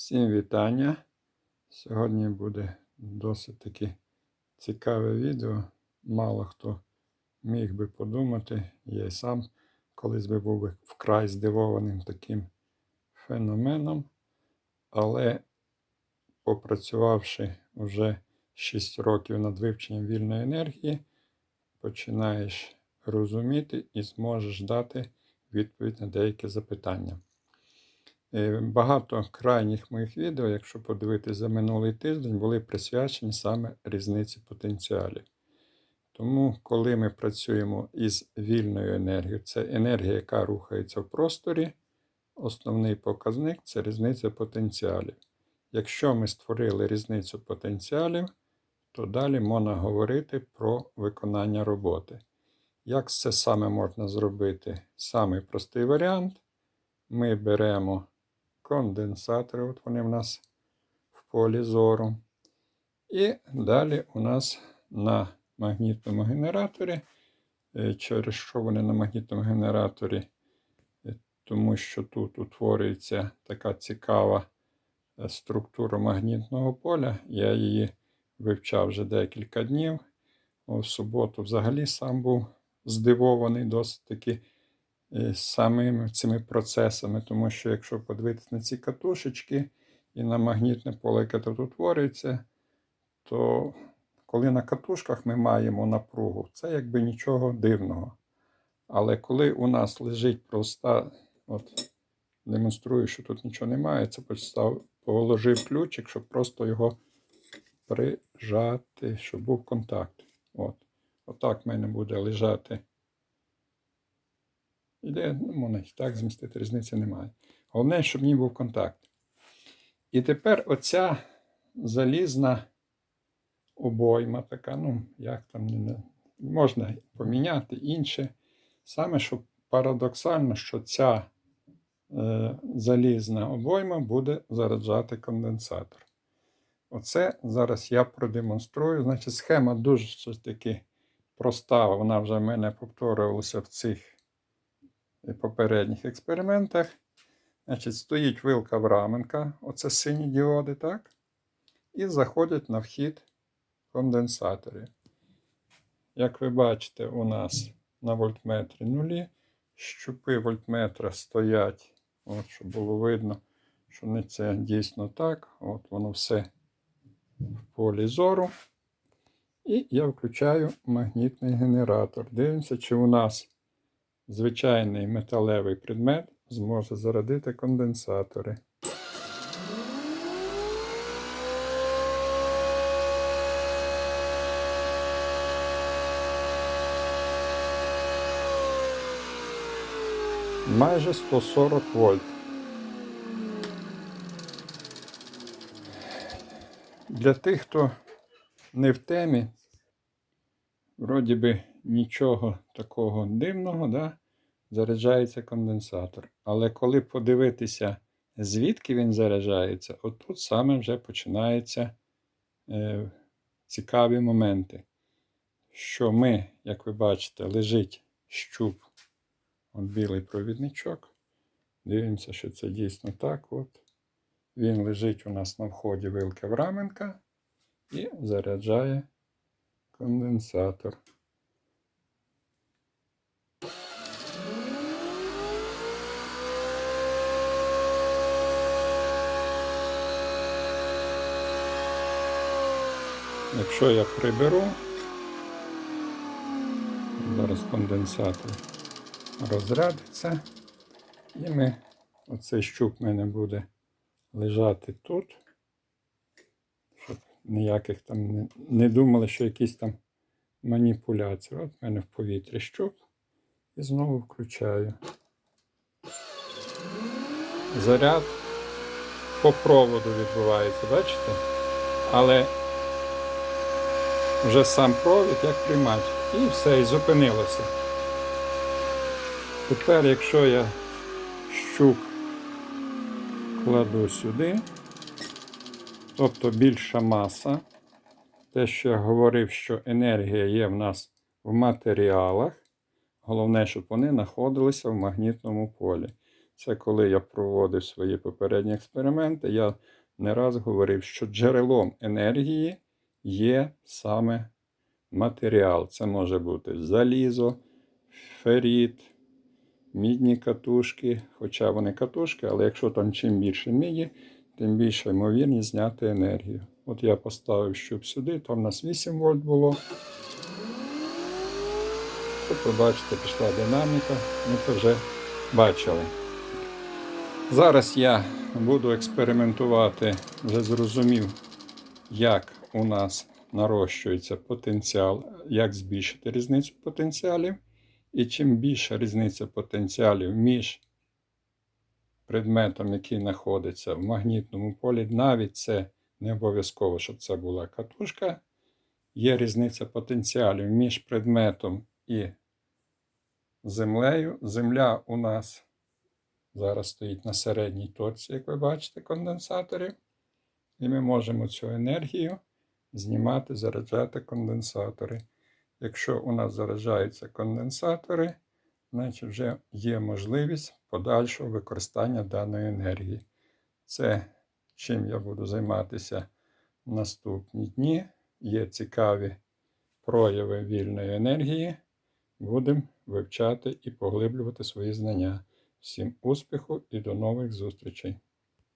Всім вітання. Сьогодні буде досить таки цікаве відео. Мало хто міг би подумати. Я й сам колись би був би вкрай здивованим таким феноменом. Але попрацювавши вже 6 років над вивченням вільної енергії, починаєш розуміти і зможеш дати відповідь на деякі запитання. Е, Багато крайніх моїх відео, якщо подивитися за минулий тиждень, були присвячені саме різниці потенціалів. Тому, коли ми працюємо із вільною енергією, це енергія, яка рухається в просторі, основний показник це різниця потенціалів. Якщо ми створили різницю потенціалів, то далі можна говорити про виконання роботи. Як це саме можна зробити? Самий простий варіант. Ми беремо конденсатори, от вони в нас в полі зору. І далі у нас на магнітному генераторі, е, через що вони на магнітному генераторі, Е, тому що тут утворюється така цікава е, структура магнітного поля. Я її вивчав вже декілька днів. В суботу взагалі сам був здивований досить таки самими цими процесами, тому що якщо подивитися на ці катушечки і на магнітне поле, яке тут утворюється, то коли на катушках ми маємо напругу, це якби нічого дивного. Але коли у нас лежить проста, от демонструю, що тут нічого немає, це постав, положив ключик, щоб просто його прижати, щоб був контакт. От. Отак в мене буде лежати. Іде, ну, можна так змістити, різниці немає. Головне, щоб ній був контакт. І тепер оця залізна обойма така, ну, як там можна поміняти інше. Саме що парадоксально, що ця е, залізна обойма буде заряджати конденсатор. Оце зараз я продемонструю. Значить, схема дуже таки проста. Вона вже в мене повторювалася в цих попередніх експериментах. Значить, стоїть вилка Враменка, оце сині діоди, так? І заходять на вхід конденсатори. Як ви бачите, у нас на вольтметрі нулі. Щупи вольтметра стоять, от, щоб було видно, що не це дійсно так. От воно все в полі зору. І я включаю магнітний генератор. Дивимося, чи у нас звичайний металевий предмет зможе зарядити конденсатори. Майже 140 вольт. Для тих, хто не в темі, вроді би нічого такого дивного, да? заряджається конденсатор. Але коли подивитися, звідки він заряджається, отут саме вже починаються е, цікаві моменти. Що ми, як ви бачите, лежить щуп, от білий провідничок. Дивимося, що це дійсно так. От. Він лежить у нас на вході вилки Враменка і заряджає конденсатор. Якщо я приберу, зараз конденсатор розрядиться, і ми, оцей щуп в мене буде лежати тут, щоб ніяких там не, не думали, що якісь там маніпуляції. От в мене в повітрі щуп. І знову включаю. Заряд по проводу відбувається, бачите? Але вже сам провід як приймач. І все, і зупинилося. Тепер, якщо я щуп кладу сюди, тобто більша маса, те, що я говорив, що енергія є в нас в матеріалах, головне, щоб вони знаходилися в магнітному полі. Це коли я проводив свої попередні експерименти, я не раз говорив, що джерелом енергії є саме матеріал. Це може бути залізо, феріт, мідні катушки, хоча вони катушки, але якщо там чим більше міді, тим більше ймовірність зняти енергію. От я поставив щуп сюди, там у нас 8 вольт було. Тобто, бачите, пішла динаміка, ми це вже бачили. Зараз я буду експериментувати, вже зрозумів, як у нас нарощується потенціал, як збільшити різницю потенціалів. І чим більша різниця потенціалів між предметом, який знаходиться в магнітному полі, навіть це не обов'язково, щоб це була катушка, є різниця потенціалів між предметом і землею. Земля у нас зараз стоїть на середній точці, як ви бачите, конденсаторів. І ми можемо цю енергію знімати, заряджати конденсатори. Якщо у нас заряджаються конденсатори, значить вже є можливість подальшого використання даної енергії. Це чим я буду займатися в наступні дні. Є цікаві прояви вільної енергії. Будемо вивчати і поглиблювати свої знання. Всім успіху і до нових зустрічей!